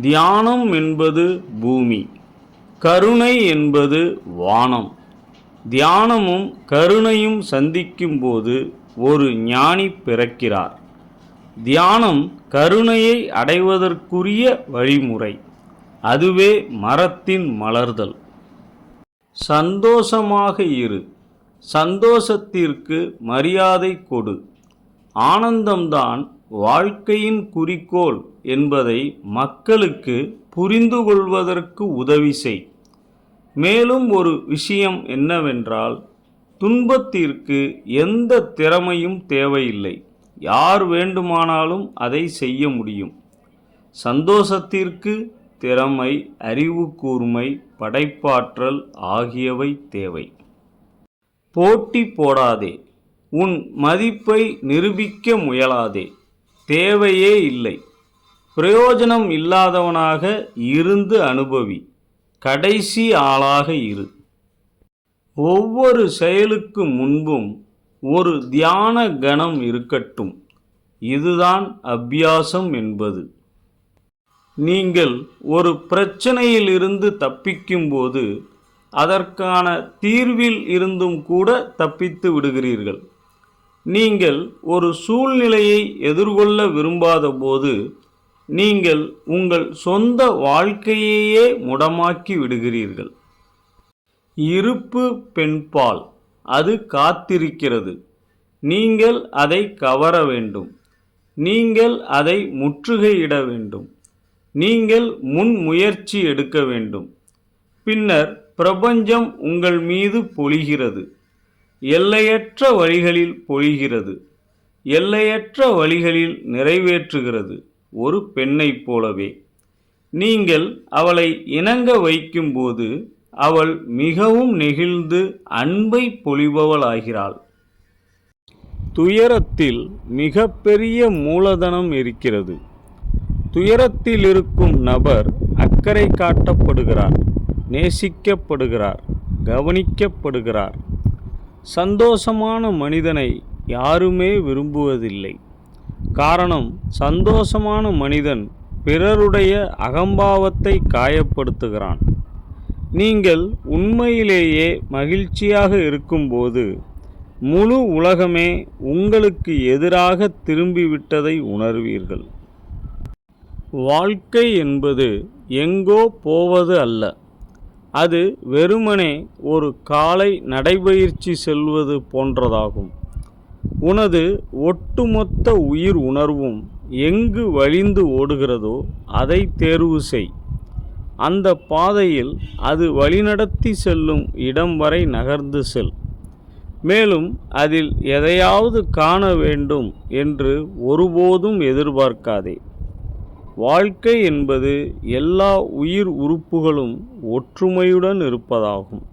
தியானம் என்பது பூமி கருணை என்பது வானம். தியானமும் கருணையும் சந்திக்கும் போது ஒரு ஞானி பிறக்கிறார். தியானம் கருணையை அடைவதற்குரிய வழிமுறை அதுவே மரத்தின் மலர்தல். சந்தோஷமாக இரு சந்தோஷத்திற்கு மரியாதை கொடு. ஆனந்தம்தான் வாழ்க்கையின் குறிக்கோள் என்பதை மக்களுக்கு புரிந்து கொள்வதற்கு உதவி செய். மேலும் ஒரு விஷயம் என்னவென்றால் துன்பத்திற்கு எந்த திறமையும் தேவையில்லை. யார் வேண்டுமானாலும் அதை செய்ய முடியும். சந்தோஷத்திற்கு திறமை அறிவு கூர்மை படைப்பாற்றல் ஆகியவை தேவை. போட்டி போடாதே. உன் மதிப்பை நிரூபிக்க முயலாதே. தேவையே இல்லை. பிரயோஜனம் இல்லாதவனாக இருந்து அனுபவி. கடைசி ஆளாக இரு. ஒவ்வொரு செயலுக்கு முன்பும் ஒரு தியான கணம் இருக்கட்டும். இதுதான் அபியாசம் என்பது. நீங்கள் ஒரு பிரச்சனையிலிருந்து தப்பிக்கும்போது அதற்கான தீர்வில் இருந்தும் கூட தப்பித்து விடுகிறீர்கள். நீங்கள் ஒரு சூழ்நிலையை எதிர்கொள்ள விரும்பாத போது நீங்கள் உங்கள் சொந்த வாழ்க்கையையே முடமாக்கி விடுகிறீர்கள். இருப்பு பெண்பால் அது காத்திருக்கிறது. நீங்கள் அதை கவர வேண்டும். நீங்கள் அதை முற்றுகையிட வேண்டும். நீங்கள் முன் முயற்சி எடுக்க வேண்டும். பின்னர் பிரபஞ்சம் உங்கள் மீது பொழிகிறது. எல்லையற்ற வழிகளில் பொழிகிறது. எல்லையற்ற வழிகளில் நிறைவேற்றுகிறது ஒரு பெண்ணைப் போலவே. நீங்கள் அவளை இணங்க வைக்கும்போது அவள் மிகவும் நெகிழ்ந்து அன்பை பொழிபவளாகிறாள். துயரத்தில் மிகப்பெரிய மூலதனம் இருக்கிறது. துயரத்தில் இருக்கும் நபர் அக்கறை காட்டப்படுகிறார் நேசிக்கப்படுகிறார் கவனிக்கப்படுகிறார். சந்தோஷமான மனிதனை யாருமே விரும்புவதில்லை. காரணம் சந்தோஷமான மனிதன் பிறருடைய அகம்பாவத்தை காயப்படுத்துகிறான். நீங்கள் உண்மையிலேயே மகிழ்ச்சியாக இருக்கும்போது முழு உலகமே உங்களுக்கு எதிராக திரும்பிவிட்டதை உணர்வீர்கள். வாழ்க்கை என்பது எங்கோ போவது அல்ல. அது வெறுமனே ஒரு காலை நடைபயிற்சி செல்வது போன்றதாகும். உனது ஒட்டுமொத்த உயிர் உணர்வும் எங்கு வழிந்து ஓடுகிறதோ அதை தேர்வு செய். அந்த பாதையில் அது வழிநடத்தி செல்லும் இடம் வரை நகர்ந்து செல். மேலும் அதில் எதையாவது காண வேண்டும் என்று ஒருபோதும் எதிர்பார்க்காதே. வாழ்க்கை என்பது எல்லா உயிர் உறுப்புகளும் ஒற்றுமையுடன் இருப்பதாகும்.